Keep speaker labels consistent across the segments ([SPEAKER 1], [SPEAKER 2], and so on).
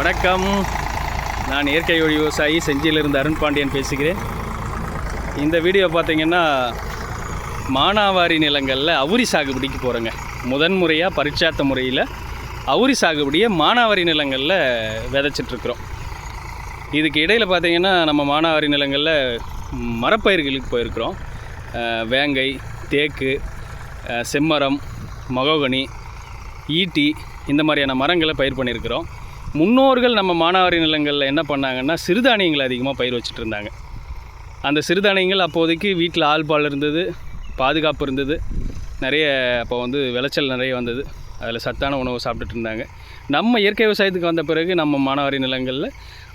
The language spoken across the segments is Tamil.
[SPEAKER 1] வணக்கம். நான் இயற்கை ஒழி விவசாயி செஞ்சியிலிருந்து அருண் பாண்டியன் பேசுகிறேன். இந்த வீடியோ பார்த்தீங்கன்னா மானாவாரி நிலங்களில் அவுரி சாகுபடிக்கு போகிறேங்க முதன்முறையாக பரிச்சாத்த முறையில் அவுரி சாகுபடியை மானாவாரி நிலங்களில் விதைச்சிட்ருக்குறோம் இதுக்கு இடையில் பார்த்தீங்கன்னா நம்ம மானாவாரி நிலங்களில் மரப்பயிர்களுக்கு போயிருக்கிறோம். வேங்கை தேக்கு செம்மரம் மகோகனி ஈட்டி இந்த மாதிரியான மரங்களை பயிர் பண்ணியிருக்கிறோம். முன்னோர்கள் நம்ம மானாவாரி நிலங்களில் என்ன பண்ணாங்கன்னா சிறுதானியங்களை அதிகமாக பயிர் வச்சுட்டு இருந்தாங்க. அந்த சிறுதானியங்கள் அப்போதைக்கு வீட்டில் ஆள் பால் இருந்தது பாதுகாப்பு இருந்தது. நிறைய அப்போ வந்து விளைச்சல் நிறைய வந்தது. அதில் சத்தான உணவு சாப்பிட்டுட்டு இருந்தாங்க. நம்ம இயற்கை விவசாயத்துக்கு வந்த பிறகு நம்ம மானாவாரி நிலங்களில்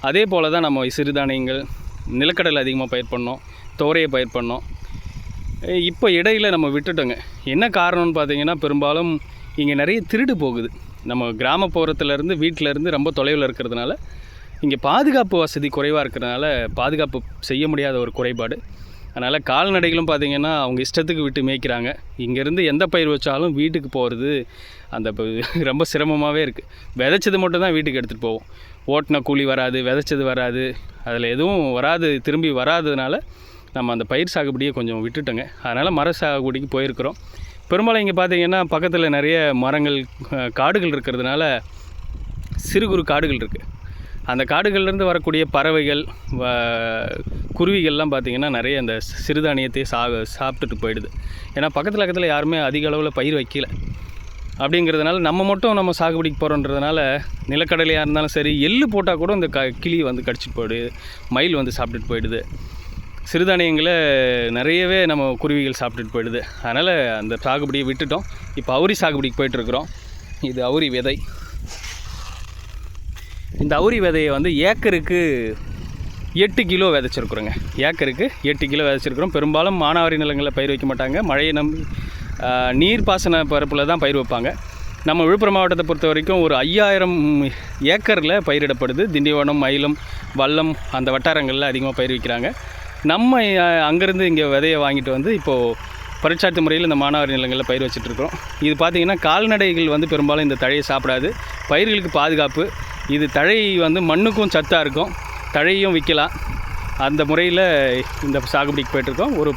[SPEAKER 1] அதே போல் தான் நம்ம சிறுதானியங்கள் நிலக்கடலை அதிகமாக பயிர் பண்ணோம் தோரையை பயிர் பண்ணோம். இப்போ இடையில் நம்ம விட்டுட்டோங்க. என்ன காரணம்னு பார்த்தீங்கன்னா பெரும்பாலும் இங்கே நிறைய திருடு போகுது. நம்ம கிராமப்புறத்துலேருந்து வீட்டிலேருந்து ரொம்ப தொலைவில் இருக்கிறதுனால இங்கே பாதுகாப்பு வசதி குறைவாக இருக்கிறதுனால பாதுகாப்பு செய்ய முடியாத ஒரு குறைபாடு. அதனால் கால்நடைகளும் பார்த்திங்கன்னா அவங்க இஷ்டத்துக்கு விட்டு மேய்க்கிறாங்க. இங்கேருந்து எந்த பயிர் வச்சாலும் வீட்டுக்கு போகிறது அந்த ரொம்ப சிரமமாகவே இருக்குது விதைச்சது மட்டும் தான் வீட்டுக்கு எடுத்துகிட்டு போவோம். ஓட்டின கூலி வராது விதைச்சது வராது. அதில் எதுவும் வராது திரும்பி வராததுனால நம்ம அந்த பயிர் சாகுபடியை கொஞ்சம் விட்டுட்டோங்க. அதனால் மர சாகுபடிக்கு போயிருக்கிறோம். பெரும்பாலும் இங்கே பார்த்தீங்கன்னா பக்கத்தில் நிறைய மரங்கள் காடுகள் இருக்கிறதுனால சிறு குறு காடுகள் இருக்குது அந்த காடுகள்லேருந்து வரக்கூடிய பறவைகள் வ- குருவிகள்லாம் பார்த்திங்கன்னா நிறைய அந்த சிறுதானியத்தை சா சாப்பிட்டுட்டு போயிடுது. ஏன்னா பக்கத்தில் பக்கத்தில் யாருமே அதிக அளவில் பயிர் வைக்கல. அப்படிங்கிறதுனால நம்ம மட்டும் நம்ம சாகுபடிக்கு போகிறோன்றதுனால நிலக்கடலையாக இருந்தாலும் சரி எள்ளு போட்டால் கூட இந்த க கிளி வந்து கடிச்சிட்டு போயிடுது மயில் வந்து சாப்பிட்டுட்டு போயிடுது. சிறுதானியங்களை நிறையவே நம்ம குருவிகள் சாப்பிட்டுட்டு போயிடுது. அதனால் அந்த சாகுபடியை விட்டுட்டோம். இப்போ அவுரி சாகுபடிக்கு போயிட்டுருக்குறோம் இது அவுரி விதை. இந்த அவுரி விதையை வந்து ஏக்கருக்கு எட்டு கிலோ விதைச்சிருக்குறோங்க. ஏக்கருக்கு எட்டு கிலோ விதைச்சிருக்கிறோம். பெரும்பாலும் மானாவாரி நிலங்களில் பயிர் வைக்க மாட்டாங்க. மழையை நம்பி நீர்ப்பாசன பரப்பில் தான் பயிர் வைப்பாங்க. நம்ம விழுப்புரம் மாவட்டத்தை பொறுத்த வரைக்கும் ஒரு ஐயாயிரம் ஏக்கரில் பயிரிடப்படுது. திண்டிவனம் மயிலம் வல்லம் அந்த வட்டாரங்களில் அதிகமாக பயிர் வைக்கிறாங்க. நம்ம அங்கேருந்து இங்கே விதையை வாங்கிட்டு வந்து இப்போது பரிச்சாத்து முறையில் இந்த மானாவாரி நிலங்களில் பயிர் வச்சுட்ருக்கோம் இது பார்த்திங்கன்னா கால்நடைகள் வந்து பெரும்பாலும் இந்த தழையை சாப்பிடாது. பயிர்களுக்கு பாதுகாப்பு. இது தழை வந்து மண்ணுக்கும் சத்தாக இருக்கும். தழையும் விற்கலாம். அந்த முறையில் இந்த சாகுபடிக்கு போயிட்டுருக்கோம் ஒரு